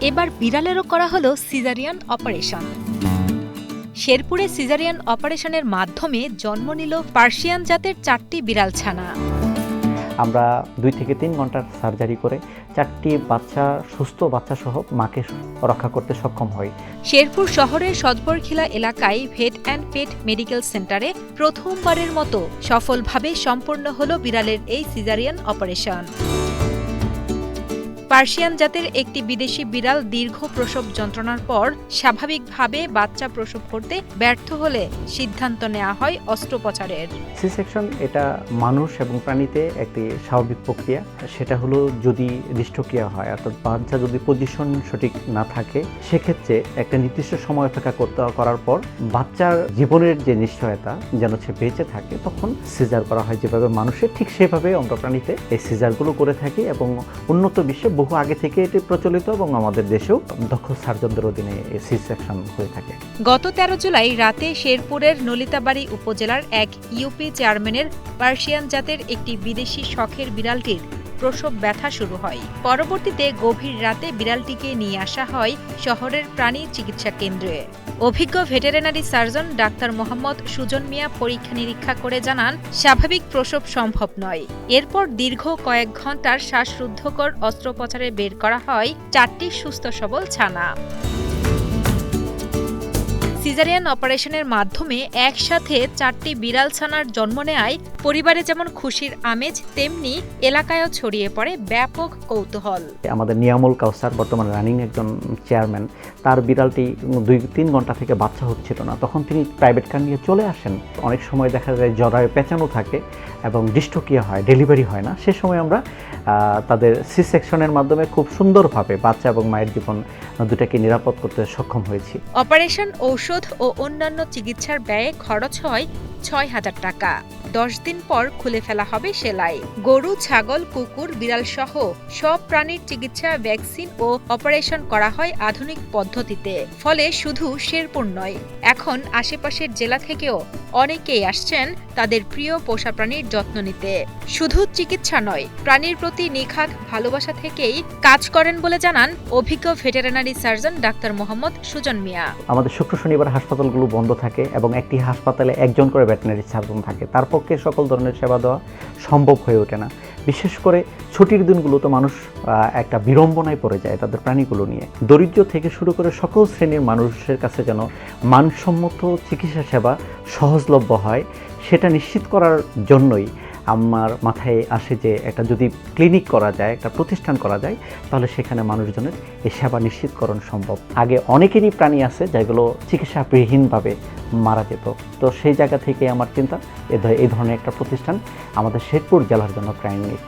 এবার বিড়ালেরও করা হলো সিজারিয়ান অপারেশন। শেরপুরে সিজারিয়ান অপারেশনের মাধ্যমে জন্ম নিল পার্সিয়ান জাতের চারটি বিড়াল ছানা। আমরা দুই থেকে তিন ঘণ্টার সার্জারি করে চারটি বাচ্চা সুস্থ বাচ্চা সহ মাকে রক্ষা করতে সক্ষম হই। শেরপুর শহরের সদবরখিলা এলাকায় ভেট অ্যান্ড পেট মেডিকেল সেন্টারে প্রথমবারের মতো সফলভাবে সম্পন্ন হল বিড়ালের এই সিজারিয়ান অপারেশন। পার্সিয়ান জাতের একটি বিদেশি বিড়াল দীর্ঘ প্রসব যন্ত্রণার পর স্বাভাবিকভাবে বাচ্চা প্রসব করতে ব্যর্থ হলে সিদ্ধান্ত নেওয়া হয় অস্ত্রোপচারের। সি সেকশন এটা মানুষ এবং প্রাণীতে একটি স্বাভাবিক প্রক্রিয়া। সেটা হলো যদি দৃষ্টক্রিয়া হয়, অর্থাৎ বাচ্চা যদি পজিশন সঠিক না থাকে, সেক্ষেত্রে একটা নির্দিষ্ট সময় অপেক্ষা করতে করার পর বাচ্চার জীবনের যে নিশ্চয়তা যেন সে বেঁচে থাকে, তখন সিজার করা হয়। যেভাবে মানুষের ঠিক সেভাবে আমরা প্রাণীতে এই সিজারগুলো করে থাকি এবং উন্নত বিশ্বে বহু আগে থেকে এটি প্রচলিত এবং আমাদের দেশেও দক্ষ সার্জনদের অধীনে সি সেকশন হয়ে থাকে। গত তেরো জুলাই রাতে শেরপুরের নলিতাবাড়ি উপজেলার এক ইউপি চেয়ারম্যানের পার্সিয়ান জাতের একটি বিদেশি শখের বিড়ালটির প্রসব ব্যথা শুরু হয়। পরবর্তীতে গভীর রাতে বিড়ালটিকে নিয়ে আসা হয় শহরের প্রাণী চিকিৎসা কেন্দ্রে। অভিজ্ঞ veterinary surgeon doctor Mohammad Sujan Mia পরীক্ষা নিরীক্ষা করে জানান, স্বাভাবিক প্রসব সম্ভব নয়। এরপর দীর্ঘ কয়েক ঘণ্টার শ্বাসরুদ্ধকর অস্ত্রোপচারে বের করা হয় চারটি সুস্থ সবল ছানা। সিজারিয়ান অপারেশনের মাধ্যমে একসাথে চারটি বিড়াল ছানার জন্ম নেয়। পরিবারে যেমন খুশির আমেজ তেমনি এলাকায়ও ছড়িয়ে পড়ে ব্যাপক কৌতূহল। আমাদের নিয়ামুল কাউসার বর্তমানে রানিং একজন চেয়ারম্যান তার বিড়ালটি দুই তিন ঘণ্টা থেকে বাচ্চা হচ্ছিল না। তখন তিনি প্রাইভেট কার নিয়ে চলে আসেন। অনেক সময় দেখা যায় জরায়ু পেঁচানো থাকে এবং ডিস্টোকিয়া হয় ডেলিভারি হয় না। সে সময় আমরা তাদের সি সেকশনের মাধ্যমে খুব সুন্দরভাবে বাচ্চা এবং মায়ের জীবন দুটাকে নিরাপদ করতে সক্ষম হয়েছি। অপারেশন ঔষধ ও অন্যান্য চিকিৎসার ব্যয়ে খরচ হয় ছয় হাজার টাকা। দশ দিন পর খুলে ফেলা হবে সেলাই। গরু, ছাগল, কুকুর বিড়াল সহ সব প্রাণীর চিকিৎসা, ভ্যাকসিন ও অপারেশন করা হয় আধুনিক পদ্ধতিতে। ফলে শুধু শেরপুর নয় এখন আশেপাশের জেলা থেকেও অনেকেই আসছেন তাদের প্রিয় পোষা প্রাণীর যত্ন নিতে। শুধু চিকিৎসা নয়, প্রাণীর প্রতি নিখাত ভালোবাসা থেকেই কাজ করেন বলে জানান অভিজ্ঞ veterinary surgeon doctor Mohammad Sujan Mia. আমাদের শুক্র শনিবার হাসপাতালগুলো বন্ধ থাকে এবং একটি হাসপাতালে একজন করে ভেটেনারি সার্জন থাকে। তার পক্ষে সকল ধরনের সেবা দেওয়া সম্ভব হয়ে ওঠে না। বিশেষ করে ছুটির দিনগুলোতে মানুষ একটা বিড়ম্বনায় পড়ে যায় তাদের প্রাণীগুলো নিয়ে। দরিদ্র থেকে শুরু করে সকল শ্রেণির মানুষের কাছে যেন মানসম্মত চিকিৎসা সেবা সহজলভ্য হয়, সেটা নিশ্চিত করার জন্যই আমার মাথায় আসে যে একটা যদি ক্লিনিক করা যায়, একটা প্রতিষ্ঠান করা যায়, তাহলে সেখানে মানুষজনের এই সেবা নিশ্চিতকরণ সম্ভব। আগে অনেকেরই প্রাণী আছে যেগুলো চিকিৎসাবিহীনভাবে মারা যেত। তো সেই জায়গা থেকে আমার চিন্তা এই ধরনের একটা প্রতিষ্ঠান আমাদের শেরপুর জেলার জন্য প্রাণী